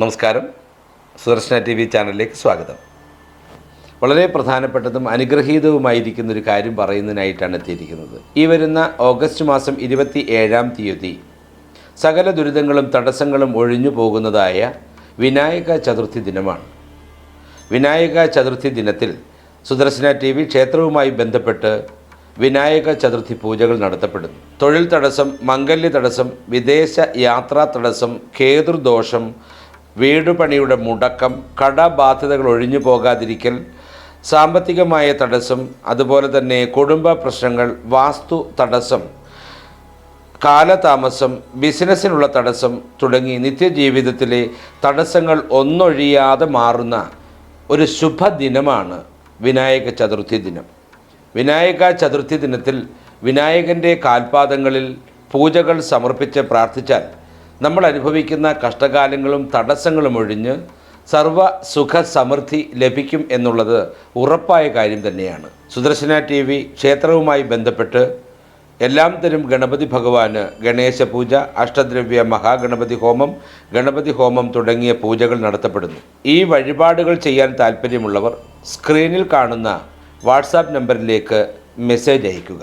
നമസ്കാരം. Sudarshana T V ചാനലിലേക്ക് സ്വാഗതം. വളരെ പ്രധാനപ്പെട്ടതും അനുഗ്രഹീതവുമായിരിക്കുന്ന ഒരു കാര്യം പറയുന്നതിനായിട്ടാണ് എത്തിയിരിക്കുന്നത്. ഈ വരുന്ന ഓഗസ്റ്റ് മാസം ഇരുപത്തി ഏഴാം തീയതി സകല ദുരിതങ്ങളും തടസ്സങ്ങളും ഒഴിഞ്ഞു പോകുന്നതായ വിനായക ചതുർത്ഥി ദിനമാണ്. വിനായക ചതുർത്ഥി ദിനത്തിൽ സുദർശന ടി വി ക്ഷേത്രവുമായി ബന്ധപ്പെട്ട് വിനായക ചതുർത്ഥി പൂജകൾ നടത്തപ്പെടുന്നു. തൊഴിൽ തടസ്സം മംഗല്യ തടസ്സം വിദേശ യാത്രാ തടസ്സം കേതുർദോഷം വീടുപണിയുടെ മുടക്കം കടബാധ്യതകൾ ഒഴിഞ്ഞു പോകാതിരിക്കൽ സാമ്പത്തികമായ തടസ്സം അതുപോലെ തന്നെ കുടുംബ പ്രശ്നങ്ങൾ വാസ്തു തടസ്സം കാലതാമസം ബിസിനസ്സിനുള്ള തടസ്സം തുടങ്ങി നിത്യജീവിതത്തിലെ തടസ്സങ്ങൾ ഒന്നൊഴിയാതെ മാറുന്ന ഒരു ശുഭദിനമാണ് വിനായക ചതുർത്ഥി ദിനം. വിനായക ചതുർത്ഥി ദിനത്തിൽ വിനായകന്റെ കാൽപാദങ്ങളിൽ പൂജകൾ സമർപ്പിച്ച് പ്രാർത്ഥിച്ചാൽ നമ്മൾ അനുഭവിക്കുന്ന കഷ്ടകാലങ്ങളും തടസ്സങ്ങളും ഒഴിഞ്ഞ് സർവ സുഖ സമൃദ്ധി ലഭിക്കും എന്നുള്ളത് ഉറപ്പായ കാര്യം തന്നെയാണ്. സുദർശന ടി വി ക്ഷേത്രവുമായി ബന്ധപ്പെട്ട് എല്ലാം തരും ഗണപതി ഭഗവാന് ഗണേശ പൂജ അഷ്ടദ്രവ്യ മഹാഗണപതി ഹോമം ഗണപതി ഹോമം തുടങ്ങിയ പൂജകൾ നടത്തപ്പെടുന്നു. ഈ വഴിപാടുകൾ ചെയ്യാൻ താല്പര്യമുള്ളവർ സ്ക്രീനിൽ കാണുന്ന വാട്സാപ്പ് നമ്പറിലേക്ക് മെസ്സേജ് അയയ്ക്കുക.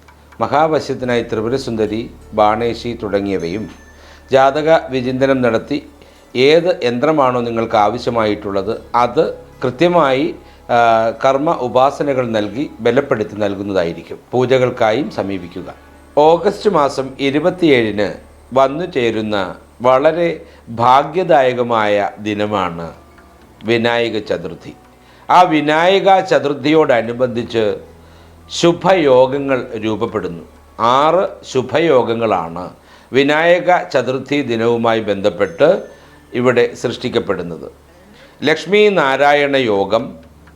മഹാവശ്യത്തിനായി ത്രിപുരസുന്ദരി ബാണേശി തുടങ്ങിയവയും ജാതക വിചിന്തനം നടത്തി ഏത് യന്ത്രമാണോ നിങ്ങൾക്ക് ആവശ്യമായിട്ടുള്ളത് അത് കൃത്യമായി കർമ്മ ഉപാസനകൾ നൽകി ബലപ്പെടുത്തി നൽകുന്നതായിരിക്കും. പൂജകൾക്കായും സമീപിക്കുക. ഓഗസ്റ്റ് മാസം ഇരുപത്തിയേഴിന് വന്നു ചേരുന്ന വളരെ ഭാഗ്യദായകമായ ദിനമാണ് വിനായക ചതുർത്ഥി. ആ വിനായക ചതുർത്ഥിയോടനുബന്ധിച്ച് ശുഭയോഗങ്ങൾ രൂപപ്പെടുന്നു. ആറ് ശുഭയോഗങ്ങളാണ്. വിനായക ചതുർത്ഥി ദിനവുമായി ബന്ധപ്പെട്ട് ഇവിടെ സൃഷ്ടിക്കപ്പെടുന്നത്. ലക്ഷ്മി നാരായണ യോഗം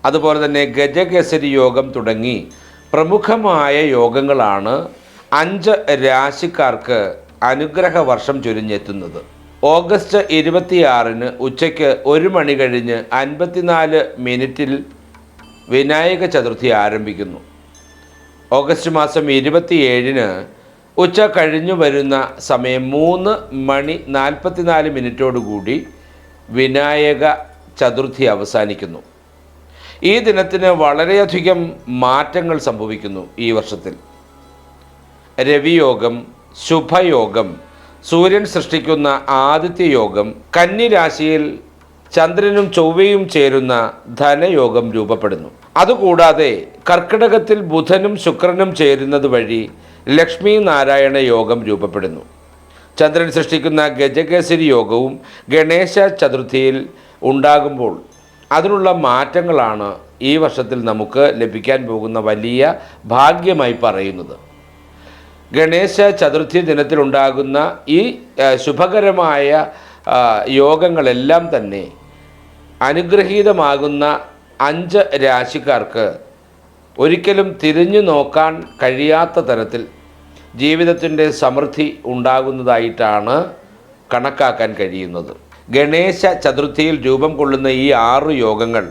അതുപോലെ തന്നെ ഗജകേസരി യോഗം തുടങ്ങി പ്രമുഖമായ യോഗങ്ങളാണ് അഞ്ച് രാശിക്കാർക്ക് അനുഗ്രഹ വർഷം ചുരിഞ്ഞെത്തുന്നത്. ഓഗസ്റ്റ് ഇരുപത്തിയാറിന് ഉച്ചയ്ക്ക് ഒരു മണി കഴിഞ്ഞ് അൻപത്തിനാല് മിനിറ്റിൽ വിനായക ചതുർത്ഥി ആരംഭിക്കുന്നു. ഓഗസ്റ്റ് മാസം ഇരുപത്തിയേഴിന് ഉച്ച കഴിഞ്ഞു വരുന്ന സമയം മൂന്ന് മണി നാൽപ്പത്തിനാല് മിനിറ്റോടുകൂടി വിനായക ചതുർത്ഥി അവസാനിക്കുന്നു. ഈ ദിനത്തിന് വളരെയധികം മാറ്റങ്ങൾ സംഭവിക്കുന്നു ഈ വർഷത്തിൽ. രവിയോഗം ശുഭയോഗം സൂര്യൻ സൃഷ്ടിക്കുന്ന ആദിത്യ യോഗം കന്നി രാശിയിൽ ചന്ദ്രനും ചൊവ്വയും ചേരുന്ന ധനയോഗം രൂപപ്പെടുന്നു. അതുകൂടാതെ കർക്കിടകത്തിൽ ബുധനും ശുക്രനും ചേരുന്നത് വഴി ലക്ഷ്മി നാരായണ യോഗം രൂപപ്പെടുന്നു. ചന്ദ്രൻ സൃഷ്ടിക്കുന്ന ഗജകേസരി യോഗവും ഗണേശ ചതുർത്ഥിയിൽ ഉണ്ടാകുമ്പോൾ അതിനുള്ള മാറ്റങ്ങളാണ് ഈ വർഷത്തിൽ നമുക്ക് ലഭിക്കാൻ പോകുന്ന വലിയ ഭാഗ്യമായി പറയുന്നത്. ഗണേശ ചതുർത്ഥി ദിനത്തിലുണ്ടാകുന്ന ഈ ശുഭകരമായ യോഗങ്ങളെല്ലാം തന്നെ അനുഗ്രഹീതമാകുന്ന അഞ്ച് രാശിക്കാർക്ക് ഒരിക്കലും തിരിഞ്ഞു നോക്കാൻ കഴിയാത്ത തരത്തിൽ ജീവിതത്തിന്റെ സമൃദ്ധി ഉണ്ടാകുന്നതായിട്ടാണ് കണക്കാക്കാൻ കഴിയുന്നത്. ഗണേശ ചതുർത്ഥിയിൽ രൂപം കൊള്ളുന്ന ഈ ആറു യോഗങ്ങൾ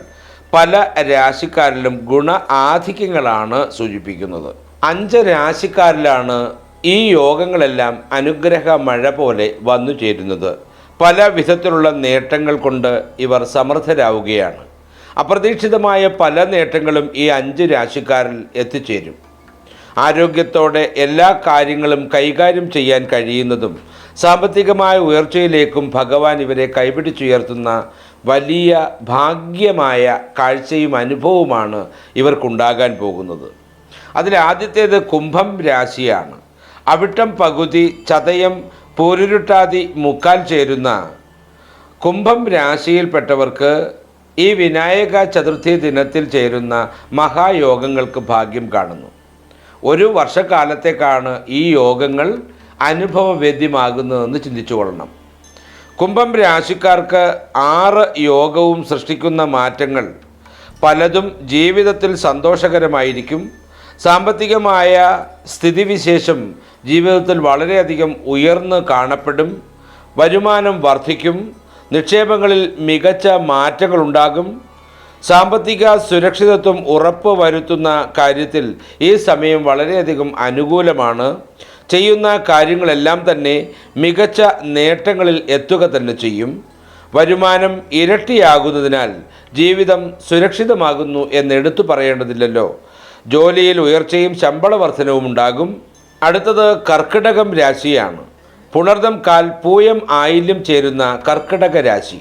പല രാശിക്കാരിലും ഗുണ ആധിക്യങ്ങളാണ് സൂചിപ്പിക്കുന്നത്. അഞ്ച് രാശിക്കാരിലാണ് ഈ യോഗങ്ങളെല്ലാം അനുഗ്രഹ മഴ പോലെ വന്നു ചേരുന്നത് പല വിധത്തിലുള്ള നേട്ടങ്ങൾ കൊണ്ട് ഇവർ സമർത്ഥരാവുകയാണ്. അപ്രതീക്ഷിതമായ പല നേട്ടങ്ങളും ഈ അഞ്ച് രാശിക്കാരിൽ എത്തിച്ചേരും. ആരോഗ്യത്തോടെ എല്ലാ കാര്യങ്ങളും കൈകാര്യം ചെയ്യാൻ കഴിയുന്നതും സാമ്പത്തികമായ ഉയർച്ചയിലേക്കും ഭഗവാൻ ഇവരെ കൈപിടിച്ചുയർത്തുന്ന വലിയ ഭാഗ്യമായ കാഴ്ചയും അനുഭവവുമാണ് ഇവർക്കുണ്ടാകാൻ പോകുന്നത്. അതിൽ ആദ്യത്തേത് കുംഭം രാശിയാണ്. അവിട്ടം പകുതി ചതയം പൂരുരുട്ടാതി മുക്കാൽ ചേരുന്ന കുംഭം രാശിയിൽപ്പെട്ടവർക്ക് ഈ വിനായക ചതുർത്ഥി ദിനത്തിൽ ചേരുന്ന മഹായോഗങ്ങൾക്ക് ഭാഗ്യം കാണുന്നു. ഒരു വർഷക്കാലത്തേക്കാണ് ഈ യോഗങ്ങൾ അനുഭവവേദ്യമാകുന്നതെന്ന് ചിന്തിച്ചു കൊള്ളണം കുംഭം രാശിക്കാർക്ക് ആറ് യോഗവും സൃഷ്ടിക്കുന്ന മാറ്റങ്ങൾ പലതും ജീവിതത്തിൽ സന്തോഷകരമായിരിക്കും. സാമ്പത്തികമായ സ്ഥിതിവിശേഷം ജീവിതത്തിൽ വളരെയധികം ഉയർന്ന് കാണപ്പെടും. വരുമാനം വർദ്ധിക്കും. നിക്ഷേപങ്ങളിൽ മികച്ച മാറ്റങ്ങളുണ്ടാകും. സാമ്പത്തിക സുരക്ഷിതത്വം ഉറപ്പ് വരുത്തുന്ന കാര്യത്തിൽ ഈ സമയം വളരെയധികം അനുകൂലമാണ്. ചെയ്യുന്ന കാര്യങ്ങളെല്ലാം തന്നെ മികച്ച നേട്ടങ്ങളിൽ എത്തുക തന്നെ ചെയ്യും. വരുമാനം ഇരട്ടിയാകുന്നതിനാൽ ജീവിതം സുരക്ഷിതമാകുന്നു എന്ന് എടുത്തു പറയേണ്ടതില്ലല്ലോ. ജോലിയിൽ ഉയർച്ചയും ശമ്പള വർധനവും ഉണ്ടാകും. അടുത്തത് കർക്കിടകം രാശിയാണ്. പുണർദം കാൽ പൂയം ആയില്യം ചേരുന്ന കർക്കിടക രാശി.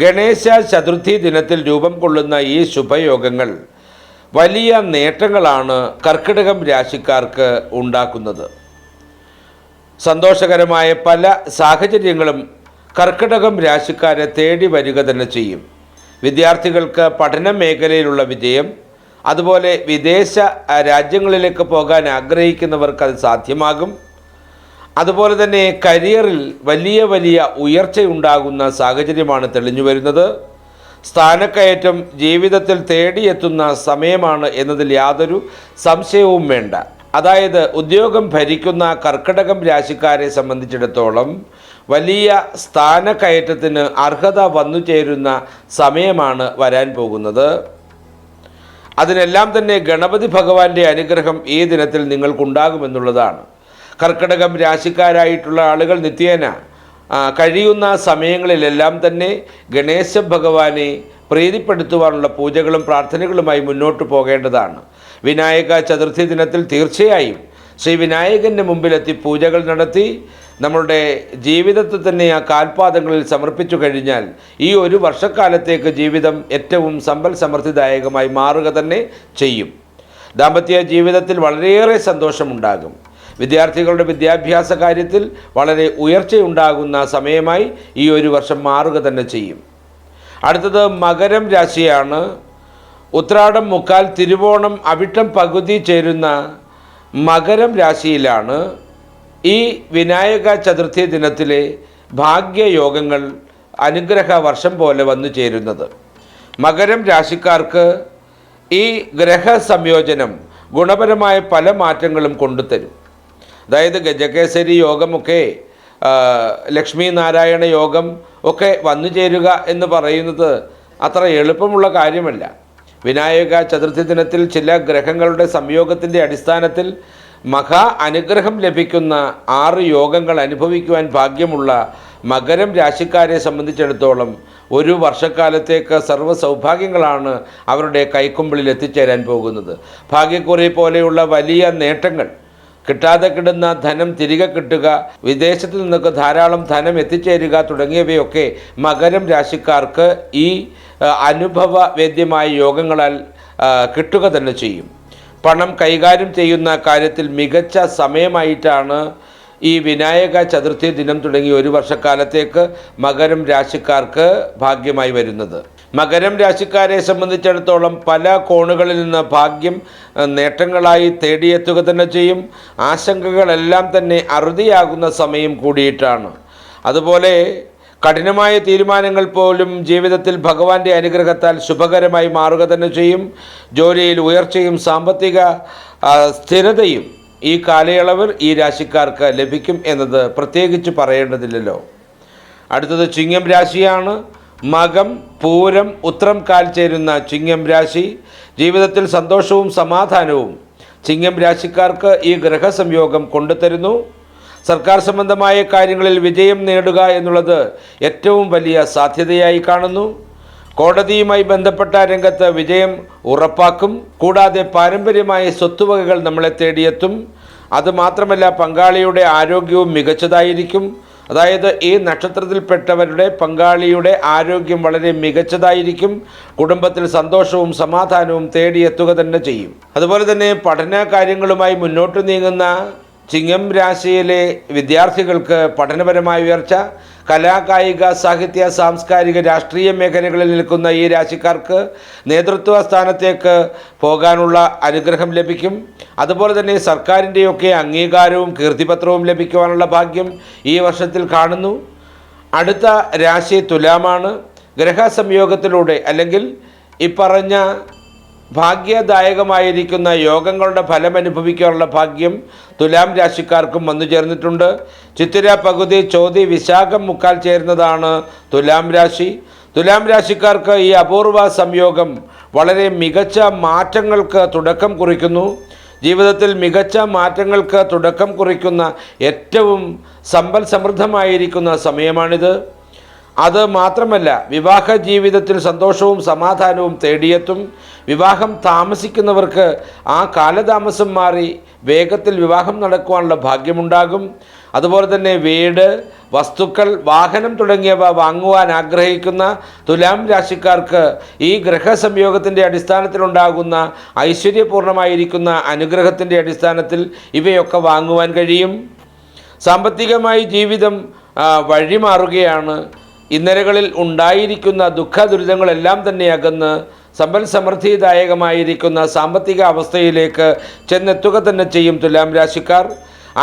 ഗണേശ ചതുർത്ഥി ദിനത്തിൽ രൂപം കൊള്ളുന്ന ഈ ശുഭയോഗങ്ങൾ വലിയ നേട്ടങ്ങളാണ് കർക്കിടകം രാശിക്കാർക്ക് ഉണ്ടാക്കുന്നത്. സന്തോഷകരമായ പല സാഹചര്യങ്ങളും കർക്കിടകം രാശിക്കാരെ തേടി വരിക തന്നെ ചെയ്യും. വിദ്യാർത്ഥികൾക്ക് പഠന മേഖലയിലുള്ള വിജയം അതുപോലെ വിദേശ രാജ്യങ്ങളിലേക്ക് പോകാൻ ആഗ്രഹിക്കുന്നവർക്ക് അത് സാധ്യമാകും. അതുപോലെ തന്നെ കരിയറിൽ വലിയ വലിയ ഉയർച്ചയുണ്ടാകുന്ന സാഹചര്യമാണ് തെളിഞ്ഞു വരുന്നത്. സ്ഥാനക്കയറ്റം ജീവിതത്തിൽ തേടിയെത്തുന്ന സമയമാണ് എന്നതിൽ യാതൊരു സംശയവും വേണ്ട. അതായത് ഉദ്യോഗം ഭരിക്കുന്ന കർക്കിടകം രാശിക്കാരെ സംബന്ധിച്ചിടത്തോളം വലിയ സ്ഥാനക്കയറ്റത്തിന് അർഹത വന്നു ചേരുന്ന സമയമാണ് വരാൻ പോകുന്നത്. അതിനെല്ലാം തന്നെ ഗണപതി ഭഗവാന്റെ അനുഗ്രഹം ഈ ദിനത്തിൽ നിങ്ങൾക്കുണ്ടാകുമെന്നുള്ളതാണ്. കർക്കിടകം രാശിക്കാരായിട്ടുള്ള ആളുകൾ നിത്യേന കഴിയുന്ന സമയങ്ങളിലെല്ലാം തന്നെ ഗണേശ ഭഗവാനെ പ്രീതിപ്പെടുത്തുവാനുള്ള പൂജകളും പ്രാർത്ഥനകളുമായി മുന്നോട്ട് പോകേണ്ടതാണ്. വിനായക ചതുർത്ഥി ദിനത്തിൽ തീർച്ചയായും ശ്രീ വിനായകന്റെ മുമ്പിലെത്തി പൂജകൾ നടത്തി നമ്മളുടെ ജീവിതത്തെ തന്നെ ആ കാൽപാദങ്ങളിൽ സമർപ്പിച്ചു കഴിഞ്ഞാൽ ഈ ഒരു വർഷക്കാലത്തേക്ക് ജീവിതം ഏറ്റവും സമ്പൽ സമൃദ്ധിദായകമായി മാറുക തന്നെ ചെയ്യും. ദാമ്പത്യ ജീവിതത്തിൽ വളരെയേറെ സന്തോഷമുണ്ടാകും. വിദ്യാർത്ഥികളുടെ വിദ്യാഭ്യാസ കാര്യത്തിൽ വളരെ ഉയർച്ചയുണ്ടാകുന്ന സമയമായി ഈ ഒരു വർഷം മാറുക തന്നെ ചെയ്യും. അടുത്തത് മകരം രാശിയാണ്. ഉത്രാടം മുക്കാൽ തിരുവോണം അവിട്ടം പകുതി ചേരുന്ന മകരം രാശിയിലാണ്. ഈ വിനായക ചതുർത്ഥി ദിനത്തിലെ ഭാഗ്യയോഗങ്ങൾ അനുഗ്രഹ വർഷം പോലെ വന്നു ചേരുന്നത്. മകരം രാശിക്കാർക്ക് ഈ ഗ്രഹ സംയോജനം ഗുണപരമായ പല മാറ്റങ്ങളും കൊണ്ടുതരും. അതായത് ഗജകേസരി യോഗമൊക്കെ ലക്ഷ്മി നാരായണ യോഗം ഒക്കെ വന്നു ചേരുക എന്ന് പറയുന്നത് അത്ര എളുപ്പമുള്ള കാര്യമല്ല. വിനായക ചതുർത്ഥി ദിനത്തിൽ ചില ഗ്രഹങ്ങളുടെ സംയോഗത്തിന്റെ അടിസ്ഥാനത്തിൽ മഹാ അനുഗ്രഹം ലഭിക്കുന്ന ആറ് യോഗങ്ങൾ അനുഭവിക്കുവാൻ ഭാഗ്യമുള്ള മകരം രാശിക്കാരെ സംബന്ധിച്ചിടത്തോളം ഒരു വർഷക്കാലത്തേക്ക് സർവ സൗഭാഗ്യങ്ങളാണ് അവരുടെ കൈക്കുമ്പിളിൽ എത്തിച്ചേരാൻ പോകുന്നത്. ഭാഗ്യക്കുറി പോലെയുള്ള വലിയ നേട്ടങ്ങൾ കിട്ടാതെ കിടുന്ന ധനം തിരികെ കിട്ടുക വിദേശത്തു നിന്നൊക്കെ ധാരാളം ധനം എത്തിച്ചേരുക തുടങ്ങിയവയൊക്കെ മകരം രാശിക്കാർക്ക് ഈ അനുഭവവേദ്യമായ അനുഭവ വേദ്യമായ യോഗങ്ങളാൽ കിട്ടുക തന്നെ ചെയ്യും. പണം കൈകാര്യം ചെയ്യുന്ന കാര്യത്തിൽ മികച്ച സമയമായിട്ടാണ് ഈ വിനായക ചതുർത്ഥി ദിനം തുടങ്ങി ഒരു വർഷക്കാലത്തേക്ക് മകരം രാശിക്കാർക്ക് ഭാഗ്യമായി വരുന്നത്. മകരം രാശിക്കാരെ സംബന്ധിച്ചിടത്തോളം പല കോണുകളിൽ നിന്ന് ഭാഗ്യം നേട്ടങ്ങളായി തേടിയെത്തുക തന്നെ ചെയ്യും. ആശങ്കകളെല്ലാം തന്നെ അറുതിയാകുന്ന സമയം കൂടിയിട്ടാണ്. അതുപോലെ കഠിനമായ തീരുമാനങ്ങൾ പോലും ജീവിതത്തിൽ ഭഗവാന്റെ അനുഗ്രഹത്താൽ ശുഭകരമായി മാറുക തന്നെ ചെയ്യും. ജോലിയിൽ ഉയർച്ചയും സാമ്പത്തിക സ്ഥിരതയും ഈ കാലയളവിൽ ഈ രാശിക്കാർക്ക് ലഭിക്കും എന്നത് പ്രത്യേകിച്ച് പറയേണ്ടതില്ലല്ലോ. അടുത്തത് ചിങ്ങം രാശിയാണ്. മകം പൂരം ഉത്രം കാൽ ചേരുന്ന ചിങ്ങം രാശി ജീവിതത്തിൽ സന്തോഷവും സമാധാനവും ചിങ്ങം രാശിക്കാർക്ക് ഈ ഗ്രഹസംയോഗം കൊണ്ടുതരുന്നു. സർക്കാർ സംബന്ധമായ കാര്യങ്ങളിൽ വിജയം നേടുക എന്നുള്ളത് ഏറ്റവും വലിയ സാധ്യതയായി കാണുന്നു. കോടതിയുമായി ബന്ധപ്പെട്ട രംഗത്ത് വിജയം ഉറപ്പാക്കും. കൂടാതെ പാരമ്പര്യമായ സ്വത്തുവകകൾ നമ്മളെ തേടിയെത്തും. അതുമാത്രമല്ല പങ്കാളിയുടെ ആരോഗ്യവും മികച്ചതായിരിക്കും. അതായത് ഈ നക്ഷത്രത്തിൽപ്പെട്ടവരുടെ പങ്കാളിയുടെ ആരോഗ്യം വളരെ മികച്ചതായിരിക്കും. കുടുംബത്തിൽ സന്തോഷവും സമാധാനവും തേടിയെത്തുക തന്നെ ചെയ്യും. അതുപോലെ തന്നെ പഠന കാര്യങ്ങളുമായി മുന്നോട്ട് നീങ്ങുന്ന ചിങ്ങം രാശിയിലെ വിദ്യാർത്ഥികൾക്ക് പഠനപരമായ ഉയർച്ച കലാ കായിക സാഹിത്യ സാംസ്കാരിക രാഷ്ട്രീയ മേഖലകളിൽ നിൽക്കുന്ന ഈ രാശിക്കാർക്ക് നേതൃത്വ സ്ഥാനത്തേക്ക് പോകാനുള്ള അനുഗ്രഹം ലഭിക്കും. അതുപോലെ തന്നെ സർക്കാരിന്റെയൊക്കെ അംഗീകാരവും കീർത്തിപത്രവും ലഭിക്കുവാനുള്ള ഭാഗ്യം ഈ വർഷത്തിൽ കാണുന്നു. അടുത്ത രാശി തുലാമാണ്. ഗ്രഹസംയോഗത്തിലൂടെ അല്ലെങ്കിൽ ഇപ്പറഞ്ഞ ഭാഗ്യദായകമായിരിക്കുന്ന യോഗങ്ങളുടെ ഫലം അനുഭവിക്കാനുള്ള ഭാഗ്യം തുലാം രാശിക്കാർക്കും വന്നു ചേർന്നിട്ടുണ്ട്. ചിത്തിര പകുതി ചോതി വിശാഖം മുക്കാൽ ചേരുന്നതാണ് തുലാം രാശി. തുലാം രാശിക്കാർക്ക് ഈ അപൂർവ സംയോഗം വളരെ മികച്ച മാറ്റങ്ങൾക്ക് തുടക്കം കുറിക്കുന്നു. ജീവിതത്തിൽ മികച്ച മാറ്റങ്ങൾക്ക് തുടക്കം കുറിക്കുന്ന ഏറ്റവും സമ്പൽ സമൃദ്ധമായിരിക്കുന്ന സമയമാണിത്. അത് മാത്രമല്ല വിവാഹ ജീവിതത്തിൽ സന്തോഷവും സമാധാനവും തേടിയെത്തും. വിവാഹം താമസിക്കുന്നവർക്ക് ആ കാലതാമസം മാറി വേഗത്തിൽ വിവാഹം നടക്കുവാനുള്ള ഭാഗ്യമുണ്ടാകും. അതുപോലെ തന്നെ വീട് വസ്തുക്കൾ വാഹനം തുടങ്ങിയവ വാങ്ങുവാൻ ആഗ്രഹിക്കുന്ന തുലാം രാശിക്കാർക്ക് ഈ ഗ്രഹസംയോഗത്തിന്റെ അടിസ്ഥാനത്തിലുണ്ടാകുന്ന ഐശ്വര്യപൂർണമായിരിക്കുന്ന അനുഗ്രഹത്തിന്റെ അടിസ്ഥാനത്തിൽ ഇവയൊക്കെ വാങ്ങുവാൻ കഴിയും. സാമ്പത്തികമായി ജീവിതം വഴിമാറുകയാണ്. ഇന്നലകളിൽ ഉണ്ടായിരിക്കുന്ന ദുഃഖ ദുരിതങ്ങളെല്ലാം തന്നെ അകന്ന് സമ്പൽ സമൃദ്ധിദായകമായിരിക്കുന്ന സാമ്പത്തിക അവസ്ഥയിലേക്ക് ചെന്നെത്തുക തന്നെ ചെയ്യും തുലാം രാശിക്കാർ.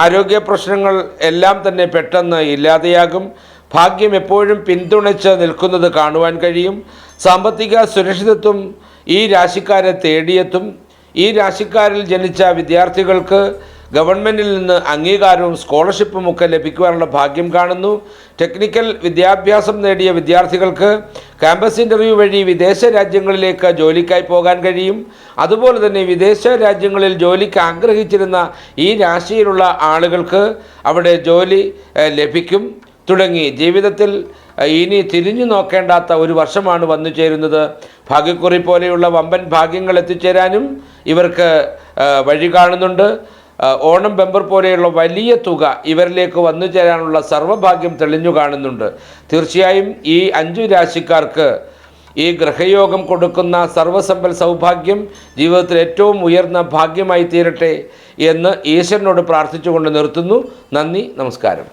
ആരോഗ്യ പ്രശ്നങ്ങൾ എല്ലാം തന്നെ പെട്ടെന്ന് ഇല്ലാതെയാകും. ഭാഗ്യം എപ്പോഴും പിന്തുണച്ച് നിൽക്കുന്നത് കാണുവാൻ കഴിയും. സാമ്പത്തിക സുരക്ഷിതത്വം ഈ രാശിക്കാരെ തേടിയെത്തും. ഈ രാശിക്കാരിൽ ജനിച്ച വിദ്യാർത്ഥികൾക്ക് ഗവൺമെന്റിൽ നിന്ന് അംഗീകാരവും സ്കോളർഷിപ്പും ഒക്കെ ലഭിക്കുവാനുള്ള ഭാഗ്യം കാണുന്നു. ടെക്നിക്കൽ വിദ്യാഭ്യാസം നേടിയ വിദ്യാർത്ഥികൾക്ക് ക്യാമ്പസ് ഇന്റർവ്യൂ വഴി വിദേശ രാജ്യങ്ങളിലേക്ക് ജോലിക്കായി പോകാൻ കഴിയും. അതുപോലെ തന്നെ വിദേശ രാജ്യങ്ങളിൽ ജോലിക്ക് ആഗ്രഹിച്ചിരുന്ന ഈ രാശിയിലുള്ള ആളുകൾക്ക് അവിടെ ജോലി ലഭിക്കും. തുടങ്ങി ജീവിതത്തിൽ ഇനി തിരിഞ്ഞു നോക്കേണ്ടാത്ത ഒരു വർഷമാണ് വന്നു ചേരുന്നത്. ഭാഗ്യക്കുറി പോലെയുള്ള വമ്പൻ ഭാഗ്യങ്ങൾ എത്തിച്ചേരാനും ഇവർക്ക് വഴി കാണുന്നുണ്ട്. ഓണം ബെമ്പർ പോലെയുള്ള വലിയ തുക ഇവരിലേക്ക് വന്നു ചേരാനുള്ള സർവഭാഗ്യം തെളിഞ്ഞു കാണുന്നുണ്ട്. തീർച്ചയായും ഈ അഞ്ചു രാശിക്കാർക്ക് ഈ ഗ്രഹയോഗം കൊടുക്കുന്ന സർവസമ്പൽ സൗഭാഗ്യം ജീവിതത്തിൽ ഏറ്റവും ഉയർന്ന ഭാഗ്യമായി തീരട്ടെ എന്ന് ഈശ്വരനോട് പ്രാർത്ഥിച്ചുകൊണ്ട് നിർത്തുന്നു. നന്ദി നമസ്കാരം.